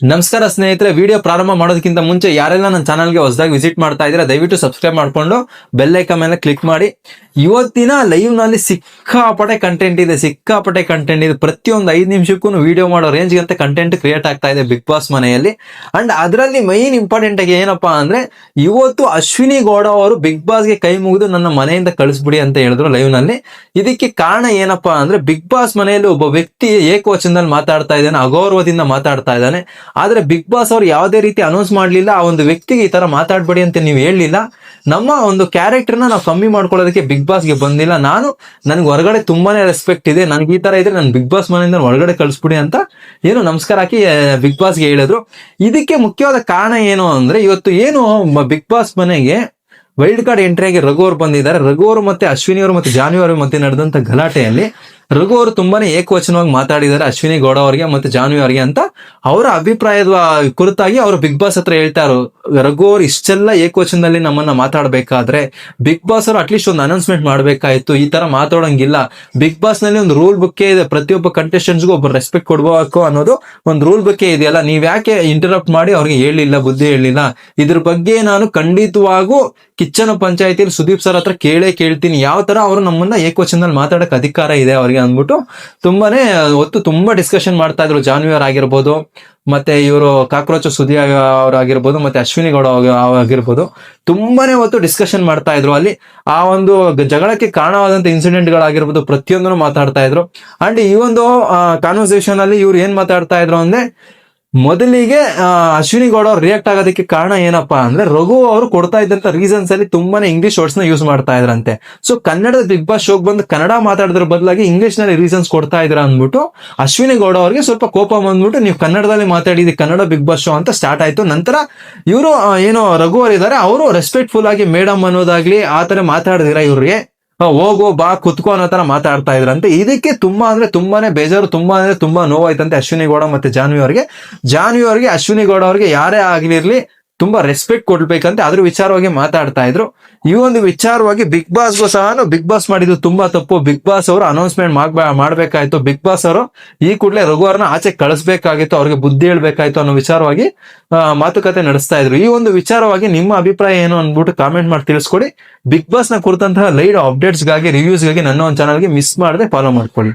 ನಮಸ್ಕಾರ ಸ್ನೇಹಿತರೆ ವಿಡಿಯೋ ಪ್ರಾರಂಭ ಮಾಡೋದಕ್ಕಿಂತ ಮುಂಚೆ ಯಾರೆಲ್ಲ ನನ್ನ ಚಾನಲ್ಗೆ ಹೊಸದಾಗಿ ವಿಸಿಟ್ ಮಾಡ್ತಾ ಇದ್ರೆ ದಯವಿಟ್ಟು ಸಬ್ಸ್ಕ್ರೈಬ್ ಮಾಡಿಕೊಂಡು ಬೆಲ್ ಐಕನ್ ಮೇಲೆ ಕ್ಲಿಕ್ ಮಾಡಿ. ಇವತ್ತಿನ ಲೈವ್ನಲ್ಲಿ ಸಿಕ್ಕಾಪಟ್ಟೆ ಕಂಟೆಂಟ್ ಇದೆ, ಸಿಕ್ಕಾಪಟ್ಟೆ ಕಂಟೆಂಟ್ ಇದೆ. ಪ್ರತಿಯೊಂದು ಐದು ನಿಮಿಷಕ್ಕೂ ವಿಡಿಯೋ ಮಾಡೋ ರೇಂಜ್ ಅಂತ ಕಂಟೆಂಟ್ ಕ್ರಿಯೇಟ್ ಆಗ್ತಾ ಇದೆ ಬಿಗ್ ಬಾಸ್ ಮನೆಯಲ್ಲಿ. ಅಂಡ್ ಅದರಲ್ಲಿ ಮೈನ್ ಇಂಪಾರ್ಟೆಂಟ್ ಆಗಿ ಏನಪ್ಪಾ ಅಂದ್ರೆ, ಇವತ್ತು ಅಶ್ವಿನಿ ಗೌಡ ಅವರು ಬಿಗ್ ಬಾಸ್ಗೆ ಕೈ ಮುಗಿದು ನನ್ನ ಮನೆಯಿಂದ ಕಳಿಸ್ಬಿಡಿ ಅಂತ ಹೇಳಿದ್ರು ಲೈವ್ನಲ್ಲಿ. ಇದಕ್ಕೆ ಕಾರಣ ಏನಪ್ಪಾ ಅಂದ್ರೆ ಬಿಗ್ ಬಾಸ್ ಮನೆಯಲ್ಲಿ ಒಬ್ಬ ವ್ಯಕ್ತಿ ಏಕವಚನದಲ್ಲಿ ಮಾತಾಡ್ತಾ ಇದ್ದಾನೆ, ಅಗೌರವದಿಂದ ಮಾತಾಡ್ತಾ ಇದ್ದಾನೆ. ಆದ್ರೆ ಬಿಗ್ ಬಾಸ್ ಅವ್ರು ಯಾವುದೇ ರೀತಿ ಅನೌನ್ಸ್ ಮಾಡಲಿಲ್ಲ, ಆ ಒಂದು ವ್ಯಕ್ತಿಗೆ ಈ ತರ ಮಾತಾಡಬೇಡಿ ಅಂತ ನೀವು ಹೇಳಲಿಲ್ಲ. ನಮ್ಮ ಒಂದು ಕ್ಯಾರೆಕ್ಟರ್ನ ನಾವು ಕಮ್ಮಿ ಮಾಡ್ಕೊಳ್ಳೋದಕ್ಕೆ ಬಿಗ್ ಬಾಸ್ಗೆ ಬಂದಿಲ್ಲ. ನಾನು ನನ್ಗೆ ಹೊರಗಡೆ ತುಂಬಾನೇ ರೆಸ್ಪೆಕ್ಟ್ ಇದೆ. ನನ್ಗೆ ಈ ತರ ಇದ್ರೆ ನಾನು ಬಿಗ್ ಬಾಸ್ ಮನೆಯಿಂದ ಹೊರಗಡೆ ಕಳಿಸ್ಬಿಡಿ ಅಂತ ಏನು ನಮಸ್ಕಾರ ಹಾಕಿ ಬಿಗ್ ಬಾಸ್ಗೆ ಹೇಳಿದ್ರು. ಇದಕ್ಕೆ ಮುಖ್ಯವಾದ ಕಾರಣ ಏನು ಅಂದ್ರೆ ಇವತ್ತು ಏನು ಬಿಗ್ ಬಾಸ್ ಮನೆಗೆ ವೈಲ್ಡ್ ಕಾರ್ಡ್ ಎಂಟ್ರಿ ಆಗಿ ರಘು ಅವರು ಬಂದಿದ್ದಾರೆ. ರಘು ಅವರು ಮತ್ತೆ ಅಶ್ವಿನಿ ಅವರು ಮತ್ತೆ ಜಾನ್ವಿ ಅವರು ಮತ್ತೆ ನಡೆದಂತ ಗಲಾಟೆಯಲ್ಲಿ ರಘು ಅವರು ತುಂಬಾನೇ ಏಕವಚನವಾಗಿ ಮಾತಾಡಿದ್ದಾರೆ, ಅಶ್ವಿನಿ ಗೌಡ ಅವರಿಗೆ ಮತ್ತೆ ಜಾನ್ವಿ ಅವರಿಗೆ ಅಂತ ಅವರ ಅಭಿಪ್ರಾಯದ ಕುರಿತಾಗಿ ಅವರು ಬಿಗ್ ಬಾಸ್ ಹತ್ರ ಹೇಳ್ತಾರು. ರಘು ಅವರು ಇಷ್ಟೆಲ್ಲ ಏಕವಚನದಲ್ಲಿ ನಮ್ಮನ್ನ ಮಾತಾಡಬೇಕಾದ್ರೆ ಬಿಗ್ ಬಾಸ್ ಅವರು ಅಟ್ಲೀಸ್ಟ್ ಒಂದು ಅನೌನ್ಸ್ಮೆಂಟ್ ಮಾಡಬೇಕಾಯ್ತು, ಈ ತರ ಮಾತಾಡೋಂಗಿಲ್ಲ. ಬಿಗ್ ಬಾಸ್ನಲ್ಲಿ ಒಂದು ರೂಲ್ ಬುಕ್ಕೇ ಇದೆ, ಪ್ರತಿಯೊಬ್ಬ contestants-ಗೂ ಒಬ್ಬ ರೆಸ್ಪೆಕ್ಟ್ ಕೊಡಬೇಕು ಅನ್ನೋದು ಒಂದು ರೂಲ್ ಬುಕ್ಕೇ ಇದೆಯಲ್ಲ. ನೀವ್ ಯಾಕೆ ಇಂಟರಪ್ಟ್ ಮಾಡಿ ಅವ್ರಿಗೆ ಹೇಳಿಲ್ಲ, ಬುದ್ಧಿ ಹೇಳಿಲ್ಲ? ಇದ್ರ ಬಗ್ಗೆ ನಾನು ಖಂಡಿತವಾಗೂ ಕಿಚ್ಚನ ಪಂಚಾಯತಿಯಲ್ಲಿ ಸುದೀಪ್ ಸರ್ ಹತ್ರ ಕೇಳೇ ಕೇಳ್ತೀನಿ. ಯಾವ ತರ ಅವರು ನಮ್ಮನ್ನ ಏಕವಚನದಲ್ಲಿ ಮಾತಾಡಕ್ ಅಧಿಕಾರ ಇದೆ ಅವ್ರಿಗೆ ಅಂದ್ಬಿಟ್ಟು ತುಂಬಾನೇ ಹೊತ್ತು ತುಂಬಾ ಡಿಸ್ಕಷನ್ ಮಾಡ್ತಾ ಇದ್ರು. ಜಾನ್ವಿ ಆಗಿರ್ಬೋದು, ಮತ್ತೆ ಇವರು ಕಾಕ್ರೋಚ ಸುದಿ ಅವರಾಗಿರ್ಬೋದು, ಮತ್ತೆ ಅಶ್ವಿನಿ ಗೌಡ ಆಗಿರ್ಬೋದು ತುಂಬಾನೇ ಹೊತ್ತು ಡಿಸ್ಕಷನ್ ಮಾಡ್ತಾ ಇದ್ರು. ಅಲ್ಲಿ ಆ ಒಂದು ಜಗಳಕ್ಕೆ ಕಾರಣವಾದಂತ ಇನ್ಸಿಡೆಂಟ್ ಗಳಾಗಿರ್ಬೋದು, ಪ್ರತಿಯೊಂದನ್ನು ಮಾತಾಡ್ತಾ ಇದ್ರು. ಅಂಡ್ ಈ ಒಂದು ಕಾನ್ವರ್ಸೇಷನ್ ಅಲ್ಲಿ ಇವ್ರು ಏನ್ ಮಾತಾಡ್ತಾ ಇದ್ರು ಅಂದ್ರೆ ಮೊದಲಿಗೆ ಅಶ್ವಿನಿ ಗೌಡ ಅವ್ರು ರಿಯಾಕ್ಟ್ ಆಗೋದಕ್ಕೆ ಕಾರಣ ಏನಪ್ಪಾ ಅಂದ್ರೆ ರಘು ಅವರು ಕೊಡ್ತಾ ಇದ್ದಂತ ರೀಸನ್ಸ್ ಅಲ್ಲಿ ತುಂಬಾನೇ ಇಂಗ್ಲಿಷ್ ವರ್ಡ್ಸ್ನ ಯೂಸ್ ಮಾಡ್ತಾ ಇದ್ರಂತೆ. ಸೊ ಕನ್ನಡದ ಬಿಗ್ ಬಾಸ್ ಶೋಗ್ ಬಂದು ಕನ್ನಡ ಮಾತಾಡೋದ್ರ ಬದಲಾಗಿ ಇಂಗ್ಲಿಷ್ನಲ್ಲಿ ರೀಸನ್ಸ್ ಕೊಡ್ತಾ ಇದ್ರ ಅಂದ್ಬಿಟ್ಟು ಅಶ್ವಿನಿ ಗೌಡ ಅವ್ರಿಗೆ ಸ್ವಲ್ಪ ಕೋಪ ಬಂದ್ಬಿಟ್ಟು ನೀವು ಕನ್ನಡದಲ್ಲಿ ಮಾತಾಡಿದಿ ಕನ್ನಡ ಬಿಗ್ ಬಾಸ್ ಶೋ ಅಂತ ಸ್ಟಾರ್ಟ್ ಆಯ್ತು. ನಂತರ ಇವರು ಏನೋ ರಘು ಅವರಿದ್ದಾರೆ, ಅವರು ರೆಸ್ಪೆಕ್ಟ್ಫುಲ್ ಆಗಿ ಮೇಡಮ್ ಅನ್ನೋದಾಗ್ಲಿ, ಆ ತರ ಮಾತಾಡಿದಿರ ಇವ್ರಿಗೆ. ಹೋಗು, ಬಾ, ಕುತ್ಕೋ ಅನ್ನೋ ತರ ಮಾತಾಡ್ತಾ ಇದ್ರಂತೆ ಇದಕ್ಕೆ ತುಂಬಾ ಅಂದ್ರೆ ತುಂಬಾನೇ ಬೇಜಾರು, ತುಂಬಾ ಅಂದ್ರೆ ತುಂಬಾ ನೋವಾಯ್ತಂತೆ ಅಶ್ವಿನಿ ಗೌಡ ಮತ್ತೆ ಜಾನ್ವಿ ಅವರಿಗೆ. ಜಾನ್ವಿ ಅವರಿಗೆ, ಅಶ್ವಿನಿ ಗೌಡ ಅವರಿಗೆ ಯಾರೇ ಆಗಿರ್ಲಿ ತುಂಬಾ ರೆಸ್ಪೆಕ್ಟ್ ಕೊಡ್ಬೇಕಂತ. ಅದ್ರ ವಿಚಾರವಾಗಿ ಮಾತಾಡ್ತಾ ಇದ್ರು. ಈ ಒಂದು ವಿಚಾರವಾಗಿ ಬಿಗ್ ಬಾಸ್ಗೂ ಸಹ ಬಿಗ್ ಬಾಸ್ ಮಾಡಿದ್ದು ತುಂಬಾ ತಪ್ಪು. ಬಿಗ್ ಬಾಸ್ ಅವರು ಅನೌನ್ಸ್ಮೆಂಟ್ ಮಾಡ್ಬೇಕಾಯ್ತು. ಬಿಗ್ ಬಾಸ್ ಅವರು ಈ ಕೂಡಲೇ ರಘುವರ್ನ ಆಚೆ ಕಳಿಸ್ಬೇಕಾಗಿತ್ತು. ಅವ್ರಿಗೆ ಬುದ್ಧಿ ಹೇಳ್ಬೇಕಾಯ್ತು ಅನ್ನೋ ವಿಚಾರವಾಗಿ ಮಾತುಕತೆ ನಡೆಸ್ತಾ ಇದ್ರು. ಈ ಒಂದು ವಿಚಾರವಾಗಿ ನಿಮ್ಮ ಅಭಿಪ್ರಾಯ ಏನು ಅಂದ್ಬಿಟ್ಟು ಕಾಮೆಂಟ್ ಮಾಡಿ ತಿಳಿಸ್ಕೊಡಿ. ಬಿಗ್ ಬಾಸ್ನ ಕುರಿತಂತಹ ಲೈವ್ ಅಪ್ಡೇಟ್ಸ್ಗಾಗಿ ರಿವ್ಯೂಸ್ಗಾಗಿ ನನ್ನ ಒಂದು ಚಾನಲ್ಗೆ ಮಿಸ್ ಮಾಡದೆ ಫಾಲೋ ಮಾಡ್ಕೊಳ್ಳಿ.